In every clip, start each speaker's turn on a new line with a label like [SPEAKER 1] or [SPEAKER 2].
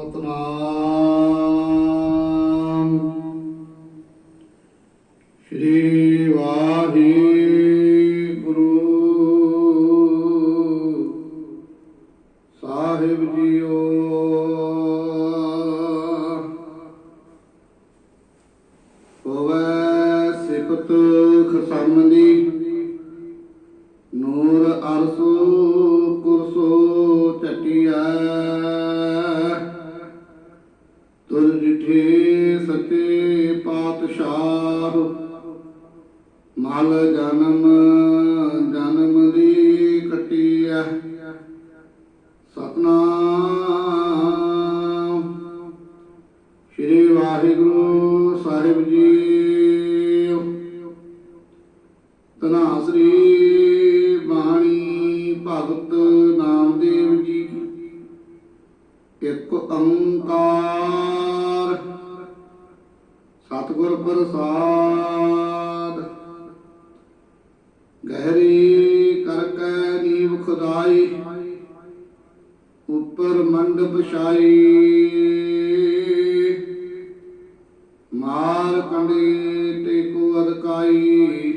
[SPEAKER 1] ਸਤਨਾਮ। ਸ੍ਰੀ ਵਾਹਿਗੁਰੂ ਸਾਹਿਬ ਜੀਓ। ਹੋਵੇ ਸਿਫਤ ਖਸਮ ਦੀ ਨੂਰ ਅਰਸੋ ਤੁਰ ਜਿਠੇ ਸਤੇ ਪਾਤਸ਼ਾਹ। ਮਲ ਜਨਮ ਜਨਮ ਦੀ ਕਟਿਆ ਸਤਨਾਮ। ਸ੍ਰੀ ਵਾਹਿਗੁਰੂ ਸਾਹਿਬ ਜੀ ਤਨਾਸਰੀ ਬਾਣੀ ਭਗਤ ਨਾਮਦੇਵ ਜੀ। ਇੱਕ ਅੰਕਾਰ ਸਤਿਗੁਰ ਪ੍ਰਸਾਦ। ਗਹਿਰੀ ਕਰਕੈ ਨੀਵ ਖੁਦਾਈ, ਉੱਪਰ ਮੰਡਪ ਛਾਈ। ਮਾਰ ਕੰਡੇ ਤੇ ਕੋ ਅਦਕਾਈ,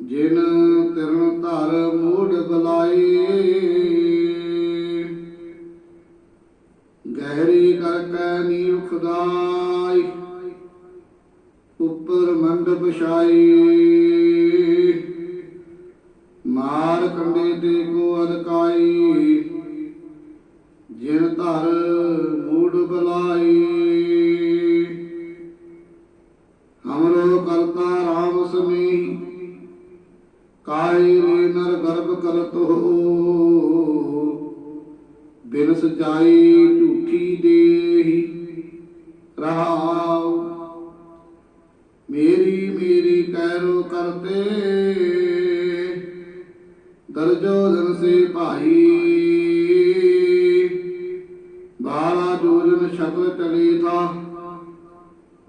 [SPEAKER 1] ਜਿਨ ਤਿਰਨ ਧਰ ਮੂੜ ਬਲਾਈ। ਗਹਿਰੀ ਕਰਕੈ ਨੀਵ ਖੁਦਾਈ ਉੱਪਰ ਮੰਡਪ ਛਾਈ। ਮਾਰ ਕੰਡੇ ਤੇ ਕੋ ਅਦਕਾਈ ਜਿਨ ਧਰ ਮੂੜ ਬਲਾਈ। ਹਮਰੋ ਕਰਤਾ ਰਾਮ ਸਮੀ ਕਾਇ ਰੇ ਨਰ ਗਰਭ ਕਰਤ। ਹੋ ਬਿਨ ਸਜਾਈ ਝੂਠੀ ਕਰਤੇ। ਦਰਜੋ ਜਨ ਸੇ ਭਾਈ। ਬਾਲਾ ਜੋਜਨ ਸ਼ਕਲ ਟਲੀ ਥਾ।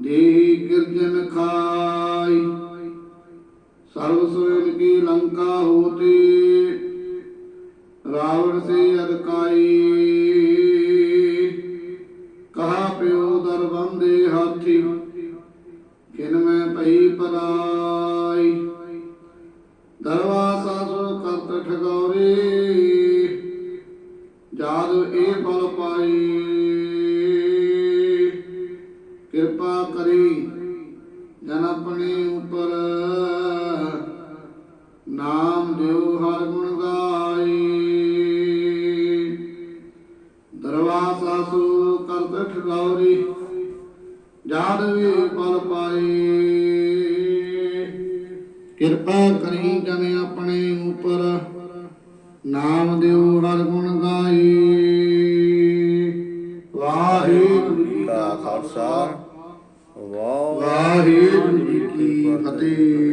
[SPEAKER 1] ਦੇਹੀ ਗਿਰਜਨ ਖਾਈ। ਸਰਬ ਸੋਇਨ ਕੀ ਲੰਕਾ ਹੋਤੇ। ਰਾਵਣ ਸੇ ਅਦਕਾਈ ਕਹਾ ਪਿਓ ਦਰਬੰਦੇ ਹਾਥੀ। ਕਿਨ ਮੈਂ ਪਈ ਪਰਾਈ। ਦਰਵਾਸਾ ਸੋ ਕਰਤ ਠਗੌਰੇ। ਜਾਦ ਇਹ ਫਲ ਪਾਈ। ਕਿਰਪਾ ਕਰੀ ਜਨ ਆਪਣੇ ਉਪਰ। ਨਾਮ ਦਿਓ ਹਰ ਗੁਣ ਗਾਈ। ਦਰਵਾਸਾ ਸੋ ਕਰਤ ਠਗੌਰੀ। ਜਾਦ ਵੀ ਫਲ ਪਾਈ। ਕਿਰਪਾ ਕਰੀ ਜਨ ਆਪਣੇ ਉਪਰ। ਨਾਮ ਦਿਓ ਹਰ ਗੁਣ ਗਾਈ। ਵਾਹਿਗੁਰੂ ਜੀ
[SPEAKER 2] ਦਾ ਖਾਲਸਾ।
[SPEAKER 1] ਵਾਹਿਗੁਰੂ ਜੀ ਕੀ ਫਤਿਹ।